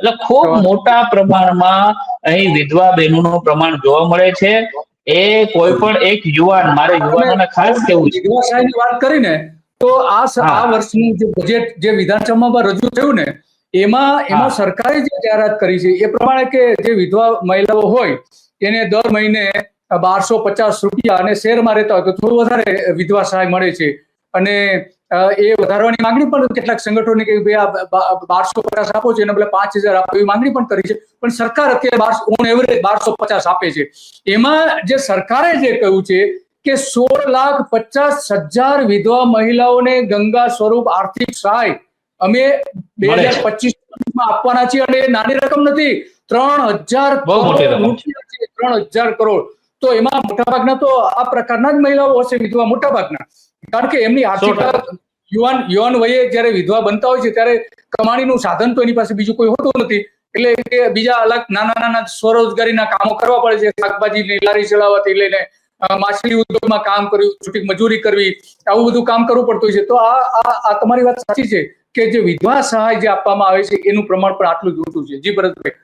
એટલે ખૂબ મોટા પ્રમાણમાં અહીં વિધવા બહેનોનું પ્રમાણ જોવા મળે છે. એ કોઈ પણ એક યુવાન મારે યુવાનોને ખાસ કેવું છે? વિધવા સહાયની વાત કરીને તો આ આ વર્ષનું જે બજેટ જે વિધાનસભામાં રજૂ થયું ને એમાં એમાં સરકારે જે જાહેરાત કરી છે એ પ્રમાણે કે જે વિધવા મહિલાઓ હોય એને દર મહિને બારસો પચાસ રૂપિયા અને શેરમાં રહેતા હોય તો થોડું વધારે વિધવા સહાય મળે છે. અને એ વધારવાની માંગણી પણ કેટલાક સંગઠનોની કે ભાઈ આ બારસો પચાસ આપો છો એના બદલે પાંચ હજાર આપો એવી માંગણી પણ કરી છે. પણ સરકાર અત્યારે બારસો ઓન એવરેજ બારસો પચાસ આપે છે. એમાં જે સરકારે જે કહ્યું છે કે સોળ લાખ પચાસ હજાર વિધવા મહિલાઓને ગંગા સ્વરૂપ આર્થિક સહાય અમે બે હજાર પચીસમાં આપવાના છીએ અને નાની રકમ નથી. ત્રણ હજાર ત્રણ હજાર કરોડ. તો એમાં મોટાભાગના તો આ પ્રકારના જ મહિલાઓ હશે વિધવા મોટાભાગના. કારણ કે એમની આર્થિક યુવાન યુવાન વયે જ્યારે વિધવા બનતા હોય છે ત્યારે કમાણીનું સાધન તો એની પાસે બીજું કોઈ હોતું નથી. એટલે કે બીજા અલગ નાના નાના સ્વરોજગારીના કામો કરવા પડે છે. શાકભાજીની લારી ચલાવવાથી લઈને માછલી ઉદ્યોગમાં કામ કર્યું છૂટી મજૂરી કરવી આવું બધું કામ કરવું પડતું હોય છે. તો આ તમારી વાત સાચી છે કે જે વિધવા સહાય જે આપવામાં આવે છે એનું પ્રમાણ પણ આટલું જ છે. જી ભરતભાઈ.